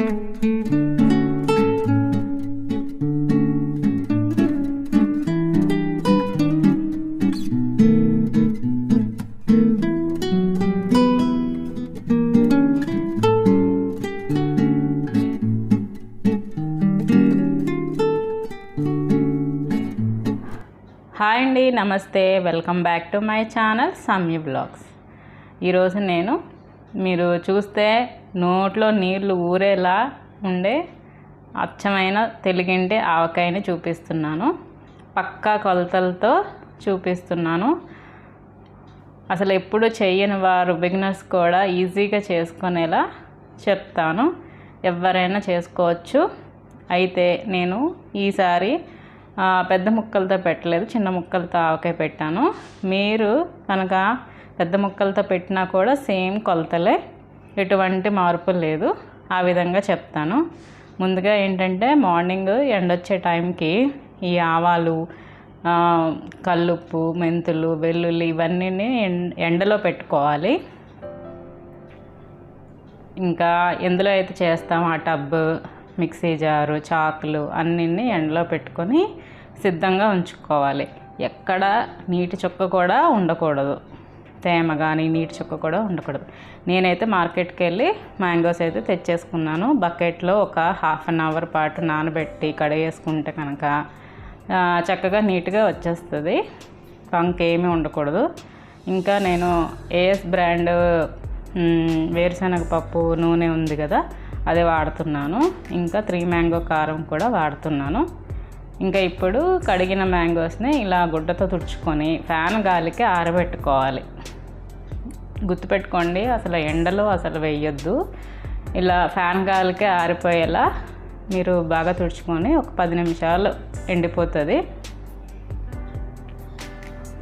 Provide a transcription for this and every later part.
Hi అండి నమస్తే. Welcome back to my channel Samya vlogs. ఈరోజు నేను మీరు చూస్తే నోట్లో నీళ్ళు ఊరేలా ఉండే అచ్చమైన తెలుగింటి ఆవకాయని చూపిస్తున్నాను. పక్కా కొలతలతో చూపిస్తున్నాను. అసలు ఎప్పుడు చేయని వారు బిగినర్స్ కూడా ఈజీగా చేసుకునేలా చెప్తాను. ఎవరైనా చేసుకోవచ్చు. అయితే నేను ఈసారి పెద్ద ముక్కలతో పెట్టలేదు. చిన్న ముక్కలతో ఆవకాయ పెట్టాను. మీరు కనుక పెద్ద ముక్కలతో పెట్టినా కూడా సేమ్ కొలతలే ఎటువంటి మార్పు లేదు. ఆ విధంగా చెప్తాను. ముందుగా ఏంటంటే మార్నింగ్ ఎండొచ్చే టైంకి ఈ ఆవాలు కల్లుప్పు మెంతులు వెల్లుల్లి ఇవన్నీ ఎండలో పెట్టుకోవాలి. ఇంకా ఎందులో అయితే చేస్తాం? ఆ టబ్ మిక్సీ జారు చాకులు అన్నీ ఎండలో పెట్టుకొని సిద్ధంగా ఉంచుకోవాలి. ఎక్కడ నీటి చుక్క కూడా ఉండకూడదు. తేమ కానీ నీటి చుక్క కూడా ఉండకూడదు. నేనైతే మార్కెట్కి వెళ్ళి మ్యాంగోస్ అయితే తెచ్చేసుకున్నాను. బకెట్లో ఒక హాఫ్ అన్ అవర్ పాటు నానబెట్టి కడిగేసుకుంటే కనుక చక్కగా నీట్గా వచ్చేస్తుంది. ఏమీ ఉండకూడదు. ఇంకా నేను ఏఎస్ బ్రాండ్ వేరుశనగ పప్పు నూనె ఉంది కదా అది వాడుతున్నాను. ఇంకా త్రీ మ్యాంగో కారం కూడా వాడుతున్నాను. ఇంకా ఇప్పుడు కడిగిన మ్యాంగోస్ని ఇలా గుడ్డతో తుడుచుకొని ఫ్యాన్ గాలికి ఆరబెట్టుకోవాలి. గుర్తుపెట్టుకోండి అసలు ఎండలో అసలు వేయొద్దు. ఇలా ఫ్యాన్ గాలికి ఆరిపోయేలా మీరు బాగా తుడుచుకొని ఒక పది నిమిషాలు ఎండిపోతుంది.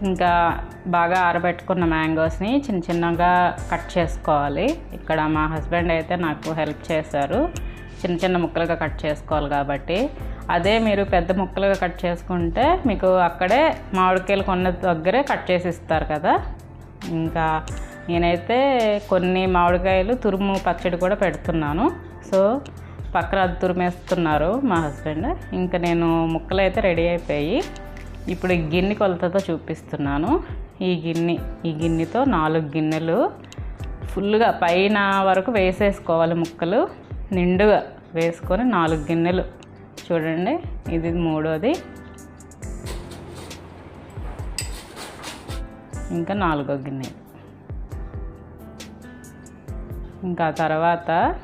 ఇంకా బాగా ఆరబెట్టుకున్న మ్యాంగోస్ని చిన్న చిన్నగా కట్ చేసుకోవాలి. ఇక్కడ మా హస్బెండ్ అయితే నాకు హెల్ప్ చేశారు. చిన్న చిన్న ముక్కలుగా కట్ చేసుకోవాలి కాబట్టి. అదే మీరు పెద్ద ముక్కలుగా కట్ చేసుకుంటే మీకు అక్కడే మామిడికాయలు కొన్న దగ్గరే కట్ చేసి ఇస్తారు కదా. ఇంకా నేనైతే కొన్ని మామిడికాయలు తురుము పచ్చడి కూడా పెడుతున్నాను. సో పక్కన అది తురిమేస్తున్నారు మా హస్బెండ్. ఇంకా నేను ముక్కలు అయితే రెడీ అయిపోయి ఇప్పుడు ఈ గిన్నె కొలతతో చూపిస్తున్నాను. ఈ గిన్నె ఈ గిన్నెతో నాలుగు గిన్నెలు ఫుల్గా పైన వరకు వేసేసుకోవాలి ముక్కలు. నిండుగా వేసుకొని నాలుగు గిన్నెలు. చూడండి ఇది మూడోది. ఇంకా నాలుగో గిన్నె. ఇంకా తర్వాత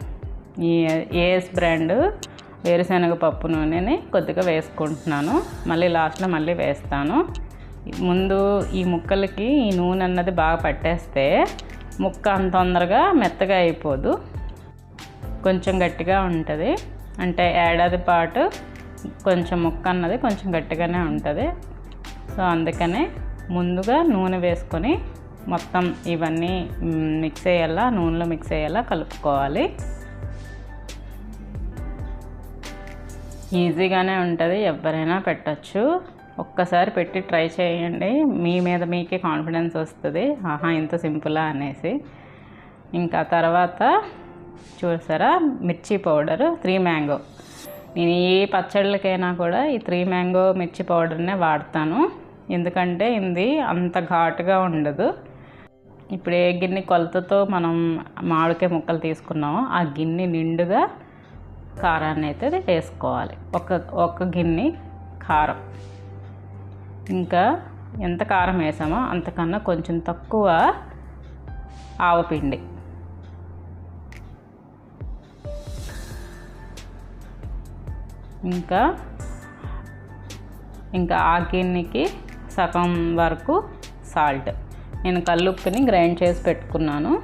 ఈ ఏఎస్ బ్రాండ్ వేరుశనగ పప్పు నూనెని కొద్దిగా వేసుకుంటున్నాను. మళ్ళీ లాస్ట్లో మళ్ళీ వేస్తాను. ముందు ఈ ముక్కలకి ఈ నూనె అన్నది బాగా పట్టేస్తే ముక్క అంత తొందరగా మెత్తగా అయిపోదు. కొంచెం గట్టిగా ఉంటుంది. అంటే ఏడాది పాటు కొంచెం ముక్క అన్నది కొంచెం గట్టిగానే ఉంటుంది. సో అందుకనే ముందుగా నూనె వేసుకొని మొత్తం ఇవన్నీ మిక్స్ అయ్యేలా నూనెలో మిక్స్ అయ్యేలా కలుపుకోవాలి. ఈజీగానే ఉంటుంది ఎవరైనా పెట్టచ్చు. ఒక్కసారి పెట్టి ట్రై చేయండి. మీ మీద మీకే కాన్ఫిడెన్స్ వస్తుంది. ఆహా ఇంత సింపులా అనేసి. ఇంకా తర్వాత చూసారా? మిర్చి పౌడర్ త్రీ మ్యాంగో. నేను ఏ పచ్చళ్ళకైనా కూడా ఈ త్రీ మ్యాంగో మిర్చి పౌడర్నే వాడతాను. ఎందుకంటే ఇది అంత ఘాటుగా ఉండదు. ఇప్పుడు ఏ గిన్నె కొలతతో మనం మామిడికాయ ముక్కలు తీసుకున్నామో ఆ గిన్నె నిండుగా కారాన్ని అయితే వేసుకోవాలి. ఒక ఒక గిన్నె కారం. ఇంకా ఎంత కారం వేసామో అంతకన్నా కొంచెం తక్కువ ఆవపిండి. ఇంకా ఇంకా ఆ గిన్నెకి సగం వరకు సాల్ట్. నేను కల్లుప్పుని గ్రైండ్ చేసి పెట్టుకున్నాను.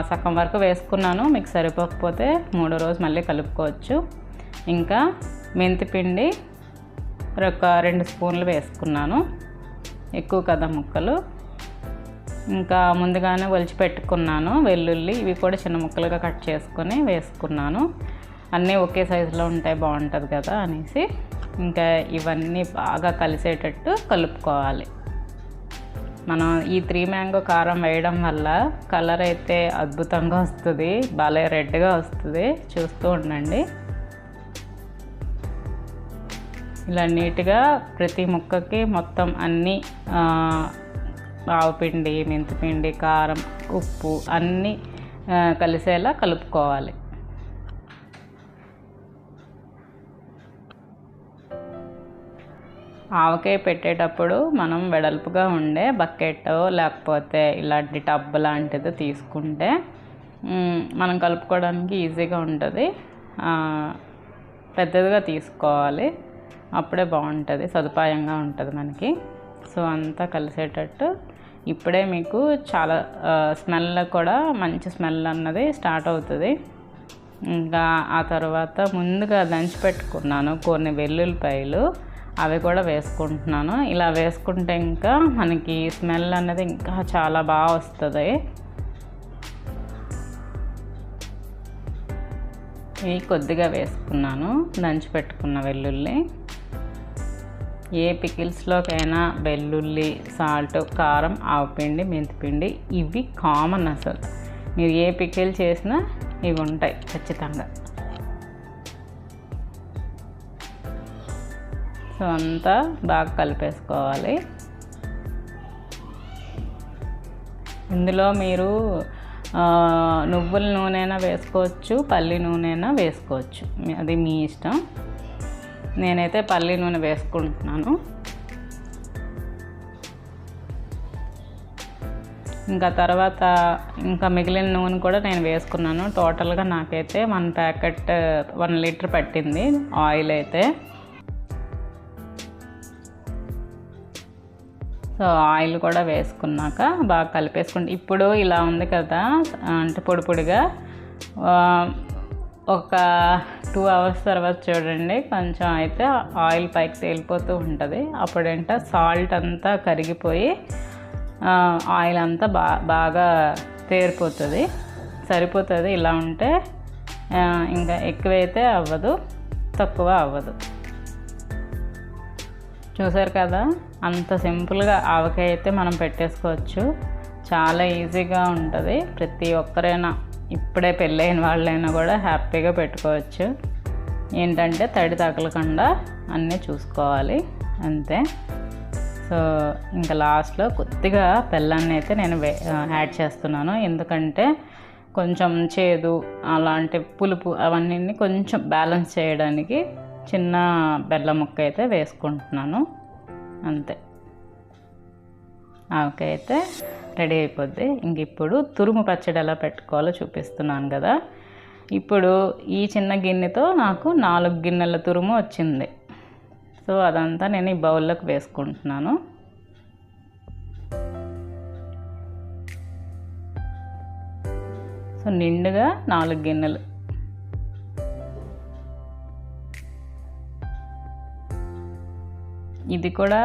సగం వరకు వేసుకున్నాను. మీకు సరిపోకపోతే మూడో రోజు మళ్ళీ కలుపుకోవచ్చు. ఇంకా మెంతి పిండి ఒక రెండు స్పూన్లు వేసుకున్నాను. ఎక్కువ కదా ముక్కలు. ఇంకా ముందుగానే ఒలిచి పెట్టుకున్నాను. వెల్లుల్లి ఇవి కూడా చిన్న ముక్కలుగా కట్ చేసుకొని వేసుకున్నాను. అన్నీ ఒకే సైజులో ఉంటాయి బాగుంటుంది కదా అనేసి ఇంకా ఇవన్నీ బాగా కలిసేటట్టు కలుపుకోవాలి. మనం ఈ త్రీ మ్యాంగో కారం వేయడం వల్ల కలర్ అయితే అద్భుతంగా వస్తుంది భలే రెడ్గా వస్తుంది. చూస్తూ ఉండండి. ఇలా నీట్గా ప్రతి ముక్కకి మొత్తం అన్నీ ఆవుపిండి మెంతిపిండి కారం ఉప్పు అన్నీ కలిసేలా కలుపుకోవాలి. ఆవకాయ పెట్టేటప్పుడు మనం వెడల్పుగా ఉండే బకెట్ లేకపోతే ఇలాంటి టబ్ లాంటిది తీసుకుంటే మనం కలుపుకోవడానికి ఈజీగా ఉంటుంది. పెద్దదిగా తీసుకోవాలి. అప్పుడే బాగుంటుంది సదుపాయంగా ఉంటుంది మనకి. సో అంతా కలిసేటట్టు ఇప్పుడే మీకు చాలా స్మెల్ కూడా మంచి స్మెల్ అన్నది స్టార్ట్ అవుతుంది. ఇంకా ఆ తర్వాత ముందుగా దంచి పెట్టుకున్నాను కొన్ని వెల్లుల్లిపాయలు. అవి కూడా వేసుకుంటున్నాను. ఇలా వేసుకుంటే ఇంకా మనకి స్మెల్ అనేది ఇంకా చాలా బాగా వస్తుంది. ఇవి కొద్దిగా వేసుకున్నాను దంచి పెట్టుకున్న వెల్లుల్లి. ఏ పికిల్స్లోకైనా వెల్లుల్లి సాల్ట్ కారం ఆవపిండి మెంతిపిండి ఇవి కామన్ అసలు. మీరు ఏ పికిల్ చేసినా ఇవి ఉంటాయి ఖచ్చితంగా. సో అంతా బాగా కలిపేసుకోవాలి. ఇందులో మీరు నువ్వుల నూనెనా వేసుకోవచ్చు పల్లి నూనెనా వేసుకోవచ్చు. అది మీ ఇష్టం. నేనైతే పల్లి నూనె వేసుకుంటున్నాను. ఇంకా తర్వాత ఇంకా మిగిలిన నూనె కూడా నేను వేసుకున్నాను. టోటల్గా నాకైతే వన్ ప్యాకెట్ వన్ లీటర్ పట్టింది ఆయిల్ అయితే. సో ఆయిల్ కూడా వేసుకున్నాక బాగా కలిపేసుకుంటే ఇప్పుడు ఇలా ఉంది కదా అంటే పొడి పొడిగా ఒక టూ అవర్స్ తర్వాత చూడండి కొంచెం అయితే ఆయిల్ పైకి తేలిపోతూ ఉంటుంది. అప్పుడంటే సాల్ట్ అంతా కరిగిపోయి ఆయిల్ అంతా బా బాగా తేరిపోతుంది. సరిపోతుంది. ఇలా ఉంటే ఇంకా ఎక్కువైతే అవ్వదు తక్కువ అవ్వదు. చూసారు కదా? అంత సింపుల్గా ఆవకాయ అయితే మనం పెట్టేసుకోవచ్చు. చాలా ఈజీగా ఉంటుంది. ప్రతి ఒక్కరైనా ఇప్పుడే పెళ్ళైన వాళ్ళైనా కూడా హ్యాపీగా పెట్టుకోవచ్చు. ఏంటంటే తడి తగలకుండా అన్నీ చూసుకోవాలి. అంతే. సో ఇంకా లాస్ట్లో కొద్దిగా బెల్లాన్ని అయితే నేను వే- యాడ్ చేస్తున్నాను. ఎందుకంటే కొంచెం చేదు అలాంటి పులుపు అవన్నీ కొంచెం బ్యాలెన్స్ చేయడానికి చిన్న బెల్లం ముక్క అయితే వేసుకుంటున్నాను. అంతే. ఆవకాయ అయితే రెడీ అయిపోద్ది. ఇంక ఇప్పుడు తురుము పచ్చడి ఎలా పెట్టుకోవాలో చూపిస్తున్నాను కదా. ఇప్పుడు ఈ చిన్న గిన్నెతో నాకు నాలుగు గిన్నెల తురుము వచ్చింది. సో అదంతా నేను ఈ బౌల్లోకి వేసుకుంటున్నాను. సో నిండుగా నాలుగు గిన్నెలు ఇది కూడా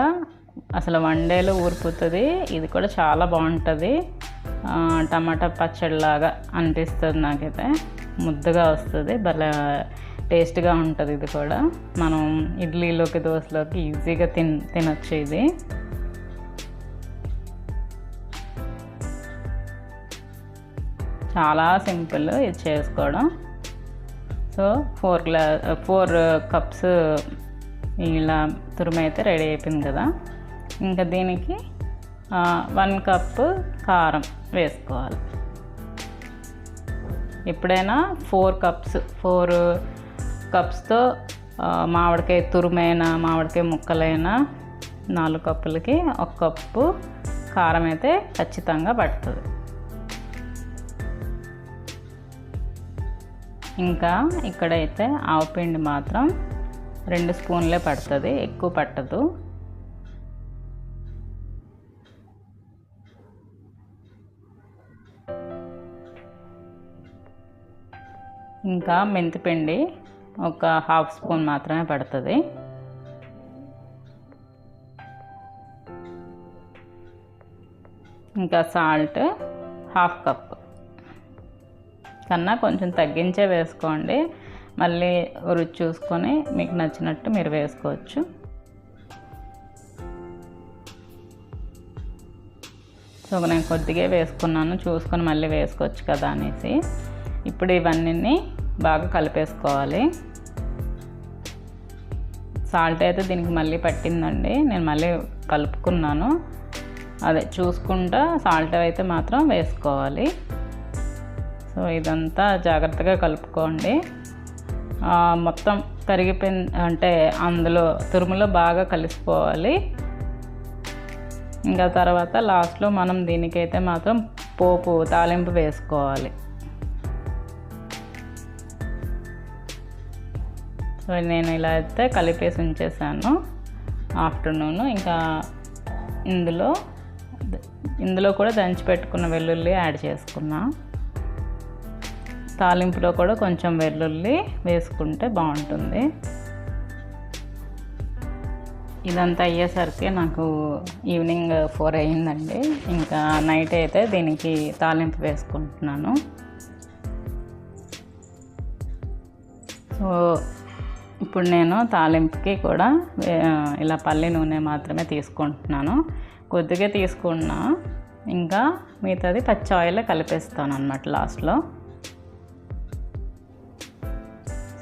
అసలు వన్ డేలో ఊరిపోతుంది. ఇది కూడా చాలా బాగుంటుంది. టమాటా పచ్చడిలాగా అనిపిస్తుంది నాకైతే. ముద్దగా వస్తుంది. భలే టేస్ట్గా ఉంటుంది ఇది కూడా. మనం ఇడ్లీలోకి దోశలోకి ఈజీగా తిన్ తినొచ్చు ఇది. చాలా సింపుల్ ఇది చేసుకోవడం. సో ఫోర్ గ్లా ఫోర్ కప్స్ ఇలా తురుము అయితే రెడీ అయిపోయింది కదా. ఇంకా దీనికి వన్ కప్ కారం వేసుకోవాలి. ఎప్పుడైనా ఫోర్ కప్స్ ఫోర్ కప్స్తో మామిడికాయ తురుమైనా మామిడికాయ ముక్కలైనా నాలుగు కప్పులకి ఒక కప్పు కారం అయితే ఖచ్చితంగా పడుతుంది. ఇంకా ఇక్కడైతే ఆవపిండి మాత్రం రెండు స్పూన్లే పడుతుంది ఎక్కువ పట్టదు. ఇంకా మెంతిపిండి ఒక హాఫ్ స్పూన్ మాత్రమే పడుతుంది. ఇంకా సాల్ట్ హాఫ్ కప్. కన్నా కొంచెం తగ్గించే వేసుకోండి. మళ్ళీ రుచి చూసుకొని మీకు నచ్చినట్టు మీరు వేసుకోవచ్చు. సో నేను కొద్దిగా వేసుకున్నాను. చూసుకొని మళ్ళీ వేసుకోవచ్చు కదా అనేసి. ఇప్పుడు ఇవన్నీ బాగా కలిపేసుకోవాలి. సాల్ట్ అయితే దీనికి మళ్ళీ పట్టిందండి. నేను మళ్ళీ కలుపుకున్నాను. అదే చూసుకుంటా సాల్ట్ అయితే మాత్రం వేసుకోవాలి. సో ఇదంతా జాగ్రత్తగా కలుపుకోండి. మొత్తం కరిగిపోయిన అంటే అందులో తురుములో బాగా కలిసిపోవాలి. ఇంకా తర్వాత లాస్ట్లో మనం దీనికైతే మాత్రం పోపు తాలింపు వేసుకోవాలి. సో నేను ఇలా అయితే కలిపేసి ఉంచేసాను. ఆఫ్టర్నూన్ ఇంకా ఇందులో ఇందులో కూడా దంచి పెట్టుకున్న వెల్లుల్లి యాడ్ చేసుకున్నా. తాలింపులో కూడా కొంచెం వెల్లుల్లి వేసుకుంటే బాగుంటుంది. ఇదంతా అయ్యేసరికి నాకు ఈవినింగ్ ఫోర్ అయ్యిందండి. ఇంకా నైట్ అయితే దీనికి తాలింపు వేసుకుంటున్నాను. సో ఇప్పుడు నేను తాలింపుకి కూడా ఇలా పల్లి నూనె మాత్రమే తీసుకుంటున్నాను. కొద్దిగా తీసుకున్నా ఇంకా మిగతాది పచ్చి ఆయిల్ కలిపేస్తాను అనమాట లాస్ట్లో.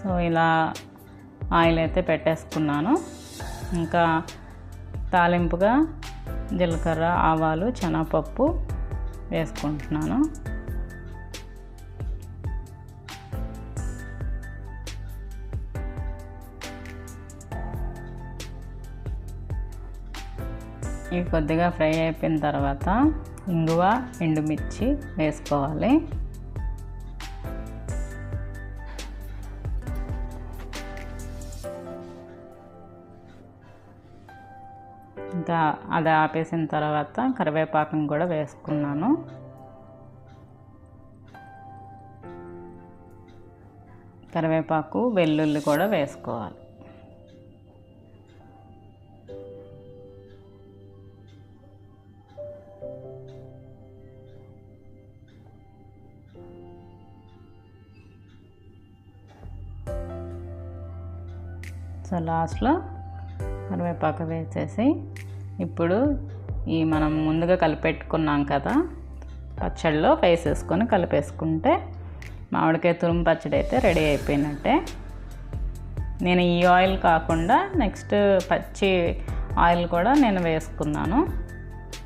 సో ఇలా ఆయిల్ అయితే పెట్టేసుకున్నాను. ఇంకా తాలింపుగా జీలకర్ర ఆవాలు శనగపప్పు వేసుకుంటున్నాను. ఇవి కొద్దిగా ఫ్రై అయిపోయిన తర్వాత ఇంగువ ఎండుమిర్చి వేసుకోవాలి. ఇంకా అది ఆపేసిన తర్వాత కరివేపాకుని కూడా వేసుకున్నాను. కరివేపాకు వెల్లుల్లి కూడా వేసుకోవాలి. సో లాస్ట్లో కరివేపాకు వేసేసి ఇప్పుడు ఈ మనం ముందుగా కలిపెట్టుకున్నాం కదా పచ్చడిలో వేసేసుకొని కలిపేసుకుంటే మామిడికాయ తురుము పచ్చడి అయితే రెడీ అయిపోయినట్టే. నేను ఈ ఆయిల్ కాకుండా నెక్స్ట్ పచ్చి ఆయిల్ కూడా నేను వేసుకున్నాను.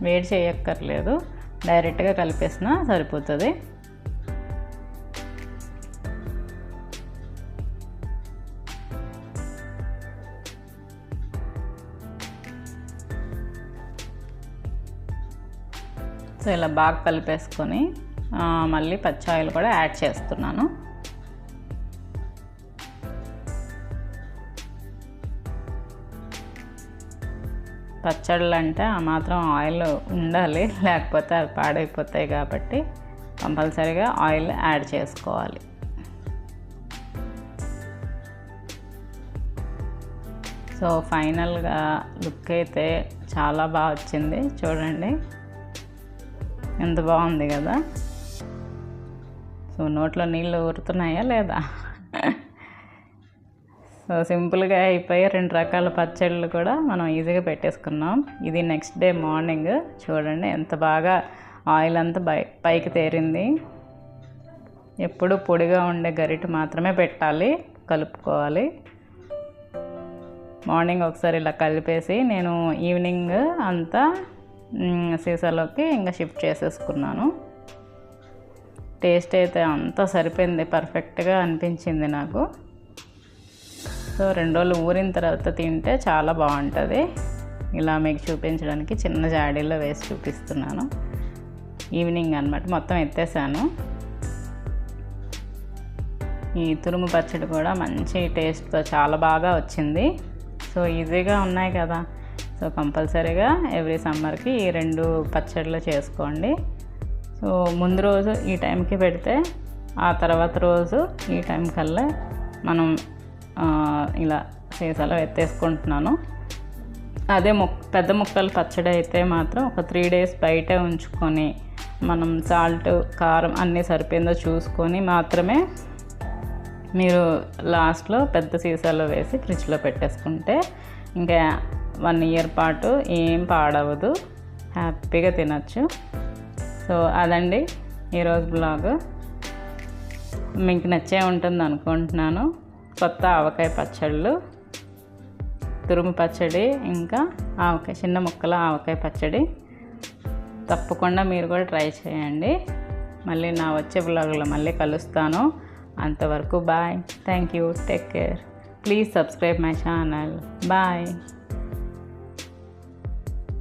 వేడి చేయక్కర్లేదు. డైరెక్ట్గా కలిపేసినా సరిపోతుంది. సో ఇలా బాగా కలిపేసుకొని మళ్ళీ పచ్చి ఆయిల్ కూడా యాడ్ చేస్తున్నాను. పచ్చళ్ళు అంటే ఆ మాత్రం ఆయిల్ ఉండాలి లేకపోతే అవి పాడైపోతాయి కాబట్టి కంపల్సరీగా ఆయిల్ యాడ్ చేసుకోవాలి. సో ఫైనల్గా లుక్ అయితే చాలా బాగా వచ్చింది చూడండి. ఎంత బాగుంది కదా. సో నోట్లో నీళ్ళు ఊరుతున్నాయా లేదా? సో సింపుల్గా అయిపోయి రెండు రకాల పచ్చళ్ళు కూడా మనం ఈజీగా పెట్టేసుకున్నాం. ఇది నెక్స్ట్ డే మార్నింగ్. చూడండి ఎంత బాగా ఆయిల్ అంతా బై పైకి తేరింది. ఎప్పుడు పొడిగా ఉండే గరిట మాత్రమే పెట్టాలి కలుపుకోవాలి. మార్నింగ్ ఒకసారి ఇలా కలిపేసి నేను ఈవినింగ్ అంతా సీసాలోకి ఇంకా షిఫ్ట్ చేసేసుకున్నాను. టేస్ట్ అయితే అంతా సరిపోయింది పర్ఫెక్ట్గా అనిపించింది నాకు. సో రెండు రోజులు ఊరిన తర్వాత తింటే చాలా బాగుంటుంది. ఇలా మీకు చూపించడానికి చిన్న జాడీలో వేసి చూపిస్తున్నాను. ఈవినింగ్ అనమాట మొత్తం ఎత్తేసాను. ఈ తురుము పచ్చడి కూడా మంచి టేస్ట్తో చాలా బాగా వచ్చింది. సో ఈజీగా ఉన్నాయి కదా. సో కంపల్సరీగా ఎవ్రీ సమ్మర్కి ఈ రెండు పచ్చళ్ళు చేసుకోండి. సో ముందు రోజు ఈ టైంకి పెడితే ఆ తర్వాత రోజు ఈ టైం కల్లా మనం ఇలా సీసాలో ఎత్తేసుకుంటున్నాను. అదే ము పెద్ద ముక్కలు పచ్చడి అయితే మాత్రం ఒక త్రీ డేస్ బయటే ఉంచుకొని మనం సాల్ట్ కారం అన్నీ సరిపోయిందో చూసుకొని మాత్రమే మీరు లాస్ట్లో పెద్ద సీసాలో వేసి ఫ్రిడ్జ్లో పెట్టేసుకుంటే ఇంకా వన్ ఇయర్ పాటు ఏం పాడవదు. హ్యాపీగా తినచ్చు. సో అదండి ఈరోజు బ్లాగ్. మీకు నచ్చే ఉంటుంది అనుకుంటున్నాను. కొత్త ఆవకాయ పచ్చళ్ళు తురుము పచ్చడి ఇంకా ఆవకాయ చిన్న ముక్కల ఆవకాయ పచ్చడి. తప్పకుండా మీరు కూడా ట్రై చేయండి. మళ్ళీ నా వచ్చే బ్లాగ్లో మళ్ళీ కలుస్తాను. అంతవరకు bye. Thank you. Take care. Please subscribe my channel. Bye.